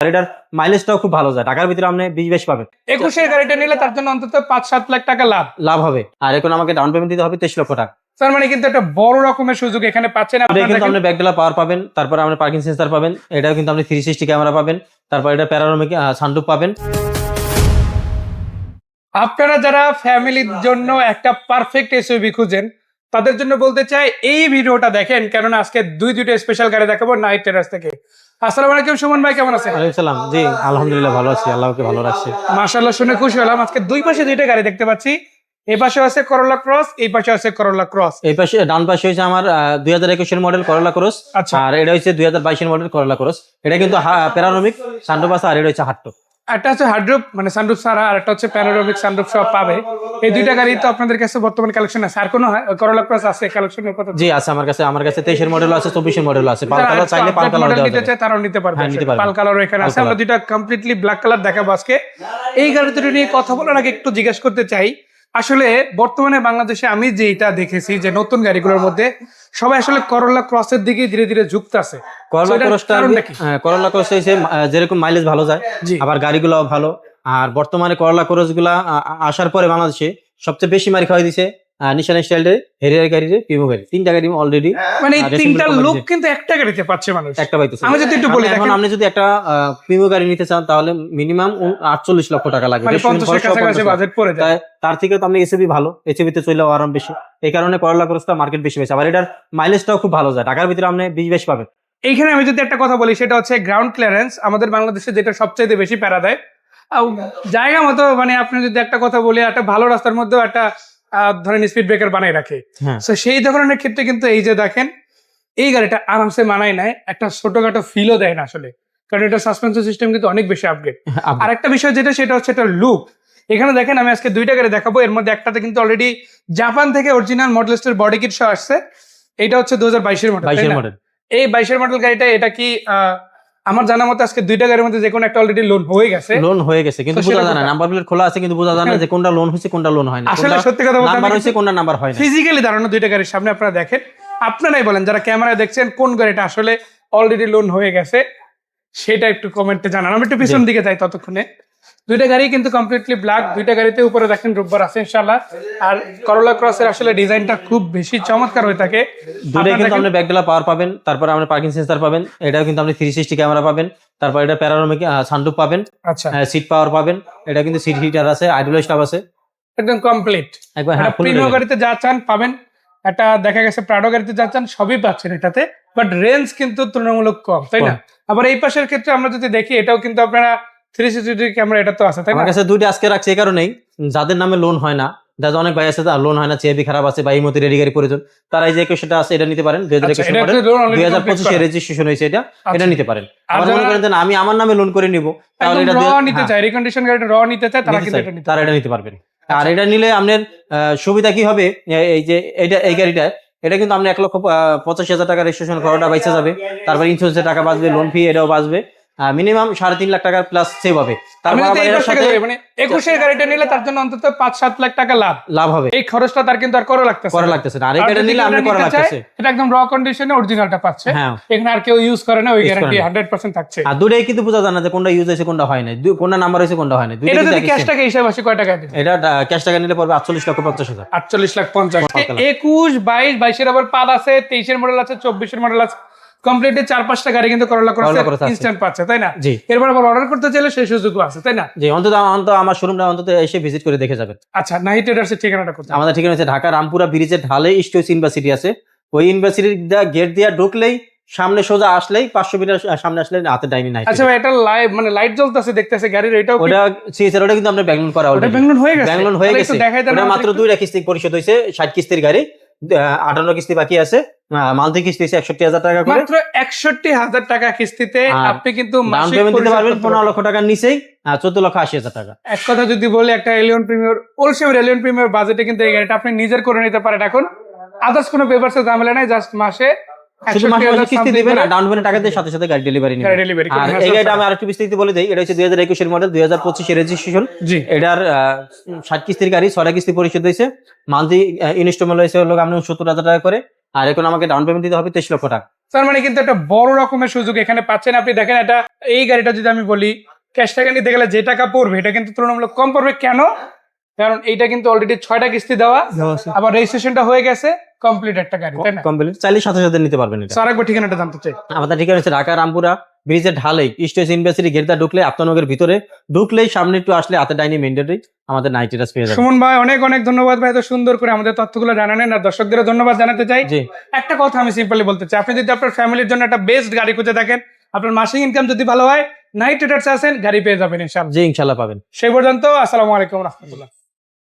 গাড়িটার মাইলেজটাও খুব ভালো যায়। ঢাকার ভিতরে আপনি বিশ বাইশ পাবেন। একুশের গাড়িটা নিলে তার জন্য অন্তত পাঁচ সাত লাখ টাকা লাভ। লাভ হবে। আর এখন আমাকে ডাউন পেমেন্ট দিতে হবে তেইশ লক্ষ টাকা। তার মানে কিন্তু একটা বড় রকমের সুযোগ এখানে পাচ্ছেন এটা আপনারা কিন্তু আপনি ব্যাকডালা পাওয়ার পাবেন তারপর আপনি পার্কিং সেন্সার পাবেন এটাও কিন্তু আপনি থ্রি সিক্সটি ক্যামেরা পাবেন তারপর এটা সানরুফ পাবেন। আপনারা যারা ফ্যামিলির জন্য একটা পারফেক্ট এসইউভি খুঁজেন তাদের জন্য বলতে চাই এই ভিডিওটা দেখেন কেননা আজকে দুই দুইটা স্পেশাল গাড়ি দেখাবো নাইট টেরাস থেকে। আসসালামু আলাইকুম সুমন ভাই কেমন আছেন? সালাম। জি আলহামদুলিল্লাহ ভালো আছি আল্লাহকে ভালো রাখছে। মাশাআল্লাহ শুনে খুশি হলাম। আজকে দুই পাশে দুইটা গাড়ি দেখতে পাচ্ছি। এই পাশে আছে করোলা ক্রস এই পাশে আছে করোলা ক্রস এই পাশে ডান পাশে হচ্ছে আমার দুই হাজার একুশের মডেল করোলা ক্রস আচ্ছা। আর এটা হচ্ছে দুই হাজার বাইশের মডেল করলা ক্রস এটা কিন্তু আর এটা হচ্ছে হাট্টো। একটা হচ্ছে হার্ডরুপ মানে সানরুফ সারা আর একটা হচ্ছে প্যানোরামিক সানরুফ সব পাবে। এই দুইটা গাড়ি তো আপনাদের কাছে বর্তমানে কালেকশন আছে। আর কোনো করোলা ক্রস আছে কালেকশনের কথা জি আছে আমার কাছে আমার কাছে 23 এর মডেল আছে 24 এর মডেল আছে। পাল কালার চাইলে পাল কালার দেওয়া নিতে চায় তারাও নিতে পারবে। হ্যাঁ, পাল কালার এখানে আছে। আমরা। দুইটা কমপ্লিটলি ব্ল্যাক কালার দেখাবো আজকে। এই গাড়ি দুটো নিয়ে কথা বলার আগে একটু জিজ্ঞেস করতে চাই আসলে বর্তমানে বাংলাদেশে আমি যেটা দেখেছি যে নতুন গাড়িগুলোর মধ্যে সবাই আসলে করোলা ক্রসের দিকে ধীরে ধীরে যুক্ত আছে। করলা ক্রসটা ক্রস হচ্ছে যেরকম মাইলেজ ভালো যায় আবার গাড়িগুলো ভালো। আর বর্তমানে করলা ক্রসগুলা আ- আ- আসার পরে বাংলাদেশে সবচেয়ে বেশি মারি খাওয়াই দিছে নিশান স্টাইলের হেরিয়ার গাড়ি। তিনটা গাড়ি অলরেডি মানে আর racing তিনটা লোক কিন্তু একটা গাড়িতে পাচ্ছে মানুষ। একটা পাইতেছে। আমি যদি একটু বলি এখন আপনি যদি একটা পিমো গাড়ি নিতে চান তাহলে মিনিমাম আটচল্লিশ লক্ষ টাকা লাগবে মানে পঞ্চাশের কাছাকাছি বাজেট পড়ে যায়। তার থেকে তো আপনি এসএবি ভালো। এসএবি তে চলেও আরাম বেশি। এই কারণে করলা ক্রসটা মার্কেট বেশি বেশি আবার এটার মাইলেজটাও খুব ভালো যায়। ঢাকার ভিতরে আপনি বিশ বেশ পাবেন। এইখানে আমি যদি একটা কথা বলি সেটা হচ্ছে গ্রাউন্ড ক্লিয়ারেন্স আমাদের বাংলাদেশে যেটা সবচাইতে বেশি প্যারা দেয়। জায়গা মতো মানে আপনি যদি একটা কথা বলি একটা ভালো রাস্তার মধ্যেও একটা ধরেন স্পিড ব্রেকার বানাই রাখে। হ্যাঁ। তো সেই ধরনের ক্ষেত্রে কিন্তু এই যে দেখেন এই গাড়িটা আরামসে মানায় নেয় একটা ছোটখাটো ফিলও দেয় না আসলে। কারণ এটা সাসপেনশন সিস্টেম কিন্তু অনেক বেশি আপগ্রেড আর একটা বিষয় যেটা সেটা হচ্ছে এটা লুক এখানে দেখেন আমি আজকে দুইটা গাড়ি দেখাবো। এর মধ্যে একটাতে কিন্তু অলরেডি জাপান থেকে অরিজিনাল মডেলিস্টের বডি কিট সহ আসছে। এটা হচ্ছে দু হাজার বাইশের মডেল মডেল এই বাইশের মডেল গাড়িটা এটা কি আমার জানা মতো আজকে দুইটা গাড়ির মধ্যে যে কোনো একটা অলরেডি লোন হয়ে গেছে। লোন হয়ে গেছে কিন্তু বোঝা যায় না নাম্বার প্লেট খোলা আছে কিন্তু বোঝা যায় না যে কোনটা লোন হয়েছে কোনটা লোন হয় না আসলে সত্যি কথা বলতে নাম্বার হয়েছে কোনটা নাম্বার হয় না ফিজিক্যালি দাঁড়ানো দুইটা গাড়ির সামনে আপনারা দেখেন। আপনারাই বলেন যারা ক্যামেরায় দেখছেন কোন গাড়িটা আসলে অলরেডি লোন হয়ে গেছে সেটা একটু কমেন্টে জানান। আমি একটু পিছন দিকে যাই ততক্ষণে। দুইটা গাড়ি কিন্তু কমপ্লিটলি ব্ল্যাক দুইটা গাড়িতে উপরে দেখেন রোববার আছে ইনশাল্লাহ আর করোলা ক্রসের আসলে ডিজাইনটা খুব বেশি চমৎকার হয়ে থাকে। আপনারা কিন্তু আপনি ব্যাকডালা পাওয়ার পাবেন তারপর আপনি পার্কিং সেন্সার পাবেন এটাও কিন্তু আপনি থ্রি সিক্সটি ক্যামেরা পাবেন তারপর এটা প্যারারোমিক সানরুফ পাবেন আচ্ছা। সিট পাওয়ার পাবেন এটা কিন্তু সিট হিটার আছে আইডল স্টাফ আছে। একদম কমপ্লিট একবার হ্যাঁ full গাড়িতে যা চান পাবেন। একটা দেখা গেছে প্রাডো গাড়িতে যা চান সবই পাচ্ছেন এটাতে বাট রেঞ্জ কিন্তু তুলনামূলক কম তাই না? আবার এই পাশের ক্ষেত্রে আমরা যদি দেখি এটাও কিন্তু আপনারা থ্রি সিক্সটি ক্যামেরা এটা তো আছে তাই আমার কাছে দুইটা আজকে রাখছি এই কারণেই। যাদের নামে লোন হয় না যাদের অনেক ভাই আছে লোন হয় না চেবি খারাপ আছে বা এই মতো রেডি গাড়ি প্রয়োজন তারা এই যে একুশটা আছে এটা নিতে পারেন দুই হাজার আচ্ছা, একুশ দুই হাজার পঁচিশে রেজিস্ট্রেশন হয়েছে এটা এটা আচ্ছা। নিতে পারেন। আর আবার মনে করেন আমি আমার নামে লোন করে নিব তাহলে এটা নিতে হ্যাঁ, চায় রিকন্ডিশন গাড়িটা র নিতে চায় তারা কিন্তু এটা নিতে তারা এটা নিতে পারবেন। আর এটা নিলে আপনার আহ, সুবিধা কি হবে? এই যে এটা এই গাড়িটা এটা কিন্তু আপনি এক লক্ষ পঁচাশি হাজার টাকা রেজিস্ট্রেশন করাটা বাইসে যাবে। তারপর ইন্স্যুরেন্সের টাকা বাঁচবে লোন ফি এটাও বাঁচবে। মিনিমাম সাড়ে তিন লাখ টাকার প্লাস সেভ হবে। মানে একুশের গাড়িটা নিলে তার জন্য অন্তত পাঁচ সাত লাখ টাকা লাভ। লাভ হবে। এই খরচটা তার কিন্তু আর করা লাগতেছে করা লাগতেছে না। আর এই গাড়ি নিলে আপনি করা লাগতেছে। এটা একদম র কন্ডিশনে অরিজিনালটা পাচ্ছে। এখানে আর কেউ ইউজ করে না ওই গ্যারান্টি হান্ড্রেড পার্সেন্ট থাকছে। আর দুটাই কিন্তু বোঝা যায় না যে কোনটা ইউজ হয়েছে কোনটা হয় না কোনটা নাম্বার হয়েছে কোনটা হয় না এটা যদি ক্যাশ টাকা হিসাব আসে কয় টাকা এটা ক্যাশ টাকা নিলে পড়বে আটচল্লিশ লক্ষ পঞ্চাশ হাজার। আটচল্লিশ লাখ পঞ্চাশ। একুশ বাইশ বাইশের আবার পাদ আছে তেইশের মডেল আছে চব্বিশের মডেল আছে। কমপ্লিটলি চার পাঁচটা গাড়ি কিন্তু করলা করে ইনস্ট্যান্ট পাচ্ছে তাই না? জি। এরপর আবার অর্ডার করতে চাইলে সেই সুযোগও আছে তাই না? জি অন্তত অন্তত আমার শোরুমটা অন্তত এসে ভিজিট করে দেখে যাবেন। আচ্ছা নাহি ট্রেডার্সের ঠিকানাটা কোথায়? আমাদের ঠিকানা হচ্ছে ঢাকা রামপুরা ব্রিজের ঢালে ইস্টোস ইউনিভার্সিটি আছে। ওই ইউনিভার্সিটির গেট দিয়ে ঢুকলেই সামনে সোজা আসলেই পাঁচশো মিটার সামনে আসলে হাতে ডাইনি নাই আচ্ছা ভাই এটা লাইভ মানে লাইট জ্বলতেছে দেখতেছে গাড়ির এটাও ওটা সিএসআর ওটা কিন্তু আমরা ব্যাংলোন করা ওটা অলরেডি বেঙ্গলুর হয়ে গেছে? ব্যাংলোন হয়ে গেছে। ওটা মাত্র। দুইটা কিস্তি পরিশোধ হয়েছে ষাট কিস্তির গাড়ি আটান্ন কিস্তি বাকি আছে। মান্থলি কিস্তি একষট্টি হাজার টাকা করে। মাত্র একষট্টি হাজার টাকা কিস্তিতে আপনি কিন্তু ডাউন পেমেন্ট দিতে পারবেন পনেরো। লক্ষ টাকার নিচেই চোদ্দ লক্ষ আশি হাজার টাকা। এক কথা যদি বলি একটা এলিয়ন প্রিমিয়ার ওলসেমের এলিয়ন প্রিমিয়ার বাজেটে কিন্তু এই গাড়িটা আপনি নিজের করে নিতে পারেন। এখন আদার্স কোনো পেপারসে ঝামেলা নাই জাস্ট মাসে শুধু মাসে মাসে 61,000 কিস্তি দিবেন ডাউন পেমেন্ট টাকা দিয়ে সাথে সাথে গাড়ি ডেলিভারি ডেলিভারি আর এই গাড়িটা আমি আরেকটু বিস্তারিত বলে দিই এটা হচ্ছে দুই হাজার একুশের মডেল দুই হাজার পঁচিশের রেজিস্ট্রেশন এটার ষাট কিস্তির গাড়ি ছয়টা কিস্তি পরিশোধ হয়েছে। মান্থলি ইনস্টলমেন্ট হয়েছে হলো আপনি সত্তর হাজার টাকা করে। আর এখন আমাকে ডাউন পেমেন্ট দিতে হবে তেইশ লক্ষ টাকা। স্যার মানে কিন্তু একটা বড় রকমের সুযোগ এখানে পাচ্ছেন। আপনি দেখেন এটা এই গাড়িটা যদি আমি বলি ক্যাশ টাকা নিতে গেলে যে টাকা পড়বে এটা কিন্তু তুলনামূলক কম পড়বে। কেন? কারণ এইটা কিন্তু অলরেডি ছয়টা কিস্তি দেওয়া। আবার রেজিস্ট্রেশনটা হয়ে গেছে। কমপ্লিট একটা গাড়ি তাই না? কমপ্লিট চাইলে সাথে সাথে নিতে পারবেন এটা। স্যার একবার ঠিকানাটা জানতে চাই। আমাদের ঠিকানা হচ্ছে ঢাকা রামপুরা ব্রিজের ইউনিভার্সিটি গেটটা ঢুকলে ভিতরে। ঢুকলেই সামনে একটু আসলে হাতে ডাইনি মেন্ডেটরি আমাদের পেয়ে যাবেন। সুমন ভাই অনেক অনেক ধন্যবাদ ভাই এত সুন্দর করে আমাদের তথ্যগুলো জানালেন। আর দর্শকদেরও ধন্যবাদ জানাতে চাই। একটা কথা আমি সিম্পলি বলতে চাই। আপনি যদি আপনার ফ্যামিলির জন্য একটা বেস্ট গাড়ি খুঁজে থাকেন আপনার মাসিক ইনকাম যদি ভালো হয় নাইট আসেন গাড়ি পেয়ে যাবেন ইনশাআল্লাহ। জি ইনশাল্লাহ পাবেন। সেই পর্যন্ত আসসালামু আলাইকুম রহমতুল্লাহ।